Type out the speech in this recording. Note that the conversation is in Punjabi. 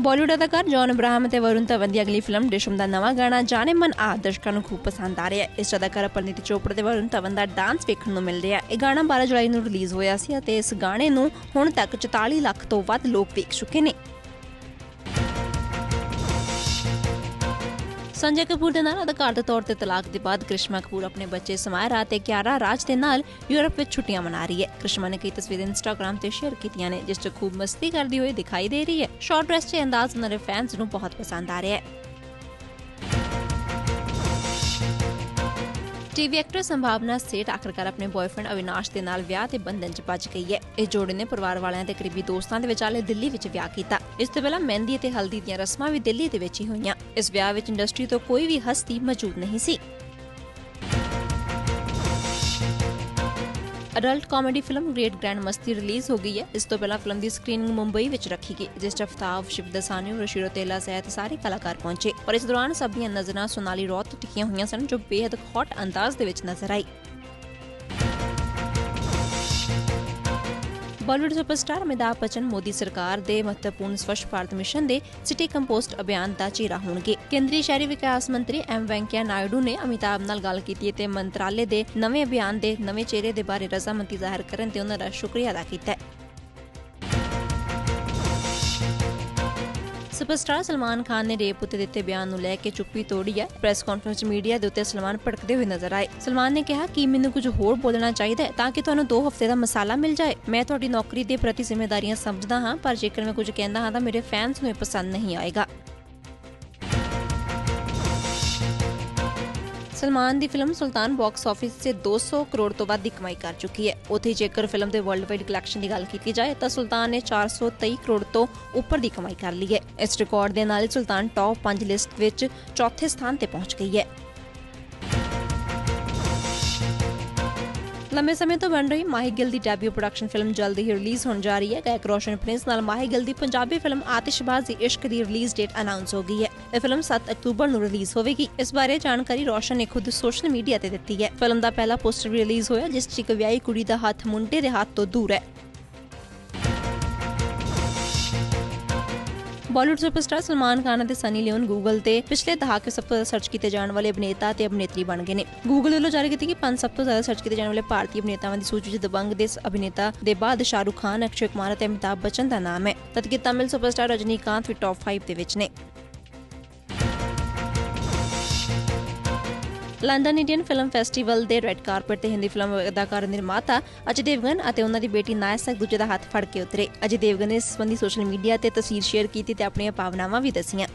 ਬਾਲੀਵੁੱਡ ਅਦਾਕਾਰ ਜੌਨ ਅਬਰਾਹਮ ਅਤੇ ਵਰੁਣ ਧਵਨ ਦੀ ਅਗਲੀ ਫਿਲਮ ਡਿਸ਼ਮ ਦਾ ਨਵਾਂ ਗਾਣਾ ਜਾਣੇ ਮਨ ਆ ਦਰਸ਼ਕਾਂ ਨੂੰ ਖੂਬ ਪਸੰਦ ਆ ਰਿਹਾ ਹੈ ਇਸ ਅਦਾਕਾਰ ਪਰਨੀਤ ਚੋਪੜਾ ਤੇ ਵਰੁਣ ਧਵਨ ਦਾ ਡਾਂਸ ਵੇਖਣ ਨੂੰ ਮਿਲ ਰਿਹਾ ਹੈ ਇਹ ਗਾਣਾ 12 ਜੁਲਾਈ ਨੂੰ ਰਿਲੀਜ਼ ਹੋਇਆ ਸੀ ਅਤੇ ਇਸ ਗਾਣੇ ਨੂੰ ਹੁਣ ਤੱਕ 44 ਲੱਖ ਤੋਂ ਵੱਧ ਲੋਕ ਵੇਖ ਚੁੱਕੇ ਨੇ। ਸੰਜੇ ਕਪੂਰ ਦੇ ਨਾਲ ਅਦਾਕਾਰ ਦੇ ਤੌਰ ਤੇ ਤਲਾਕ ਦੇ ਬਾਅਦ ਕ੍ਰਿਸ਼ਮਾ ਕਪੂਰ ਆਪਣੇ ਬੱਚੇ ਸਮਾਇਰਾ ਤੇ ਕਿਆਰਾ ਰਾਜ ਦੇ ਨਾਲ ਯੂਰਪ ਵਿੱਚ ਛੁੱਟੀਆਂ ਮਨਾ ਰਹੀ ਹੈ। ਕ੍ਰਿਸ਼ਮਾ ਨੇ ਕਈ ਤਸਵੀਰਾਂ ਇੰਸਟਾਗ੍ਰam ਤੇ ਸ਼ੇਅਰ ਕੀਤੀਆਂ ਨੇ, ਜਿਸ 'ਚ ਖੂਬ ਮਸਤੀ ਕਰਦੀ ਹੋਈ ਦਿਖਾਈ ਦੇ ਰਹੀ ਹੈ। ਸ਼ਾਰਟ ਡਰੈਸ 'ਚ ਅੰਦਾਜ਼ ਉਹਨਾਂ ਦੇ ਫੈਨਸ ਨੂੰ ਬਹੁਤ ਪਸੰਦ ਆ ਰਿਹਾ ਹੈ। ਟੀਵੀ ਐਕਟਰ ਸੰਭਾਵਨਾ ਸੇਠ ਆਖਰਕਾਰ ਆਪਣੇ ਬॉयਫ੍ਰੈਂਡ ਅਵਿਨਾਸ਼ ਦੇ ਨਾਲ ਵਿਆਹ ਤੇ ਬੰਧਨ 'ਚ ਪੱਜ ਗਈ ਹੈ। ਇਹ ਜੋੜੇ ਨੇ ਪਰਿਵਾਰ ਵਾਲਿਆਂ ਤੇ ਕਰੀਬੀ ਦੋਸਤਾਂ ਦੇ ਵਿਚਾਲੇ ਦਿੱਲੀ ਵਿੱਚ ਵਿਆਹ ਕੀਤਾ। ਇਸ ਤੋਂ ਪਹਿਲਾਂ ਮਹਿੰਦੀ ਅਤੇ ਹਲਦੀ ਦੀਆਂ ਰਸਮਾਂ ਵੀ ਦਿੱਲੀ ਦੇ ਵਿੱਚ ਹੀ ਹੋਈਆਂ। ਇਸ ਵਿਆਹ ਵਿੱਚ ਇੰਡਸਟਰੀ ਤੋਂ ਕੋਈ ਵੀ ਹਸਤੀ ਮੌਜੂਦ ਨਹੀਂ ਸੀ। Adult comedy film great grand Masti release ਹੋ ਗਈ ਹੈ। ਇਸ ਤੋਂ ਪਹਿਲਾਂ ਫਿਲਮ ਦੀ ਸਕਰੀਨਿੰਗ ਮੁੰਬਈ ਵਿੱਚ ਰੱਖੀ ਗਈ, ਜਿਸ 'ਚ ਅਫਤਾਬ ਸ਼ਿਵਦਸਾਨੀ ਰਸ਼ੀਰੋ ਤੇਲਾ ਸਹਿਤ ਸਾਰੇ ਕਲਾਕਾਰ ਪਹੁੰਚੇ। ਪਰ ਇਸ ਦੌਰਾਨ ਸਭ ਦੀਆਂ ਨਜ਼ਰਾਂ ਸੋਨਾਲੀ ਰੌਤ ਟਿਕੀਆਂ ਹੋਈਆਂ ਸਨ, ਜੋ ਬੇहद ਹੌਟ ਅੰਦਾਜ਼ ਦੇ ਵਿੱਚ ਨਜ਼ਰ ਆਈ। ਬਾਲੀਵੁੱਡ ਸੁਪਰਸਟਾਰ ਅਮਿਤਾਭ ਬਚਨ, ਮੋਦੀ ਸਰਕਾਰ ਦੇ ਮਹੱਤਵਪੂਰਨ ਸਵੱਛ ਭਾਰਤ ਮਿਸ਼ਨ ਦੇ ਸਿਟੀ ਕੰਪੋਸਟ ਅਭਿਆਨ ਦਾ ਚਿਹਰਾ ਹੋਣਗੇ। ਕੇਂਦਰੀ ਸ਼ਹਿਰੀ ਵਿਕਾਸ ਮੰਤਰੀ ਐਮ ਵੈਂਕਈਆ ਨਾਇਡੂ ਨੇ ਅਮਿਤਾਭ ਨਾਲ ਗੱਲ ਕੀਤੀ ਤੇ ਮੰਤਰਾਲੇ ਦੇ ਨਵੇਂ ਅਭਿਆਨ ਦੇ ਨਵੇਂ ਚਿਹਰੇ ਦੇ ਬਾਰੇ ਰਜ਼ਾਮੰਦੀ ਜ਼ਾਹਿਰ ਕਰਨ ਤੇ ਉਹਨਾਂ ਦਾ ਸ਼ੁਕਰੀਆ ਅਦਾ ਕੀਤਾ ਸੁਪਰਸਟਾਰ ਸਲਮਾਨ ਖਾਨ ਨੇ ਰੇਪ ਉੱਤੇ ਦਿੱਤੇ ਬਿਆਨ ਨੂੰ ਲੈ ਕੇ ਚੁੱਪੀ ਤੋੜੀ ਹੈ। ਪ੍ਰੈਸ ਕਾਨਫਰੰਸ ਮੀਡੀਆ ਦੇ ਉੱਤੇ ਸਲਮਾਨ ਭੜਕਦੇ ਹੋਏ ਨਜ਼ਰ ਆਏ। ਸਲਮਾਨ ਨੇ ਕਿਹਾ ਕਿ ਮੈਨੂੰ ਕੁਝ ਹੋਰ ਬੋਲਣਾ ਚਾਹੀਦਾ ਹੈ ਤਾਂ ਕਿ ਤੁਹਾਨੂੰ 2 ਹਫ਼ਤੇ ਦਾ ਮਸਾਲਾ ਮਿਲ ਜਾਏ। ਮੈਂ ਤੁਹਾਡੀ ਨੌਕਰੀ ਦੇ ਪ੍ਰਤੀ ਜ਼ਿੰਮੇਵਾਰੀਆਂ ਸਮਝਦਾ ਹਾਂ, ਪਰ ਜੇਕਰ ਮੈਂ ਕੁਝ ਕਹਿੰਦਾ ਹਾਂ ਤਾਂ ਮੇਰੇ ਫੈਨਸ ਨੂੰ ਇਹ ਪਸੰਦ ਨਹੀਂ ਆਏਗਾ। ਸਲਮਾਨ ਦੀ ਫਿਲਮ ਸੁਲਤਾਨ ਬਾਕਸ ਆਫਿਸ 'ਤੇ 200 ਕਰੋੜ ਤੋਂ ਵੱਧ ਦੀ ਕਮਾਈ ਕਰ ਚੁੱਕੀ ਹੈ। ਉੱਥੇ ਜੇਕਰ ਫਿਲਮ ਦੇ ਵਰਲਡ ਵਾਈਡ ਕਲੈਕਸ਼ਨ ਦੀ ਗੱਲ ਕੀਤੀ ਜਾਏ, ਤਾਂ ਸੁਲਤਾਨ ਨੇ 423 ਕਰੋੜ ਤੋਂ ਉੱਪਰ ਦੀ ਕਮਾਈ ਕਰ ਲਈ ਹੈ। ਇਸ ਰਿਕਾਰਡ ਦੇ ਨਾਲ ਸੁਲਤਾਨ ਟੌਪ 5 ਲਿਸਟ ਵਿੱਚ ਚੌਥੇ ਸਥਾਨ ਤੇ ਪਹੁੰਚ ਗਈ ਹੈ। ਲੰਮੇ ਸਮੇਂ ਤੋਂ ਬਣ ਰਹੀ ਮਾਹੀ ਗਿੱਲ ਦੀ ਡੈਬਿਊ ਪ੍ਰੋਡਕਸ਼ਨ ਫਿਲਮ ਜਲਦੀ ਹੀ ਰਿਲੀਜ਼ ਹੋਣ ਜਾ ਰਹੀ ਹੈ। ਗਾਇਕ ਰੋਸ਼ਨ ਪ੍ਰਿੰਸ ਨਾਲ ਮਾਹੀ ਗਿੱਲ ਦੀ ਪੰਜਾਬੀ ਫਿਲਮ ਆਤਿਸ਼ਬਾਜ਼ ਦੀ ਇਸ਼ਕ ਦੀ ਰਿਲੀਜ਼ ਡੇਟ ਅਨਾਉਂਸ ਹੋ ਗਈ ਹੈ। ਇਹ ਫਿਲਮ 7 ਅਕਤੂਬਰ ਨੂੰ ਰਿਲੀਜ਼ ਹੋਵੇਗੀ। ਇਸ ਬਾਰੇ ਜਾਣਕਾਰੀ ਰੋਸ਼ਨ ਨੇ ਖੁਦ ਸੋਸ਼ਲ ਮੀਡੀਆ ਤੇ ਦਿੱਤੀ ਹੈ। ਫਿਲਮ ਦਾ ਪਹਿਲਾ ਪੋਸਟਰ ਵੀ ਰਿਲੀਜ਼ ਹੋਇਆ, ਜਿਸ 'ਚ ਇੱਕ ਵਿਆਹੀ ਕੁੜੀ ਦਾ ਹੱਥ ਮੁੰਡੇ ਦੇ ਹੱਥ ਤੋਂ ਦੂਰ ਹੈ। ਬਾਲੀਵੁੱਡ ਸੁਪਰਸਟਾਰ ਸਲਮਾਨ ਖਾਨ ਅਤੇ ਸਨੀ ਲਿਓਨ ਗੂਗਲ ਤੇ ਪਿਛਲੇ ਦਹਾਕੇ ਸਭ ਤੋਂ ਜ਼ਿਆਦਾ ਸਰਚ ਕੀਤੇ ਜਾਣ ਵਾਲੇ ਅਭਿਨੇਤਾ ਤੇ ਅਭਿਨੇਤਰੀ ਬਣ ਗਏ ਨੇ। ਗੂਗਲ ਵੱਲੋਂ ਜਾਰੀ ਕੀਤੀ ਕਿ ਪੰਜ ਸਭ ਤੋਂ ਜ਼ਿਆਦਾ ਸਰਚ ਕੀਤੇ ਜਾਣ ਵਾਲੇ ਭਾਰਤੀ ਅਭਿਨੇਤਾਵਾਂ ਦੀ ਸੂਚੀ ਵਿੱਚ ਦਬੰਗ ਦੇ ਅਭਿਨੇਤਾ ਦੇ ਬਾਅਦ ਸ਼ਾਹਰੁਖ ਖਾਨ, ਅਕਸ਼ੇ ਕੁਮਾਰ ਅਤੇ ਅਮਿਤਾਭ ਬੱਚਨ ਦਾ ਨਾਮ ਹੈ। ਤਦਕਿ ਤਮਿਲ ਸੁਪਰਸਟਾਰ ਰਜਨੀਕਾਂਤ ਵੀ ਟੌਪ 5 ਦੇ ਵਿੱਚ ਨੇ। ਲੰਡਨ ਇੰਡੀਅਨ ਫਿਲਮ ਫੈਸਟੀਵਲ ਦੇ ਰੈੱਡ ਕਾਰਪਟ ਤੇ ਹਿੰਦੀ ਫਿਲਮ ਅਦਾਕਾਰ ਨਿਰਮਾਤਾ ਅਜੇ ਦੇਵਗਨ ਅਤੇ ਉਹਨਾਂ ਦੀ ਬੇਟੀ ਨਾਇਸਾ ਦੂਜੇ ਦਾ ਹੱਥ ਫੜ ਕੇ ਉਤਰੇ। ਅਜੇ ਦੇਵਗਨ ਨੇ ਇਸ ਸੰਬੰਧੀ ਸੋਸ਼ਲ ਮੀਡੀਆ ਤੇ ਤਸਵੀਰ ਸ਼ੇਅਰ ਕੀਤੀ ਤੇ ਆਪਣੀਆਂ ਭਾਵਨਾਵਾਂ ਵੀ ਦੱਸੀਆਂ।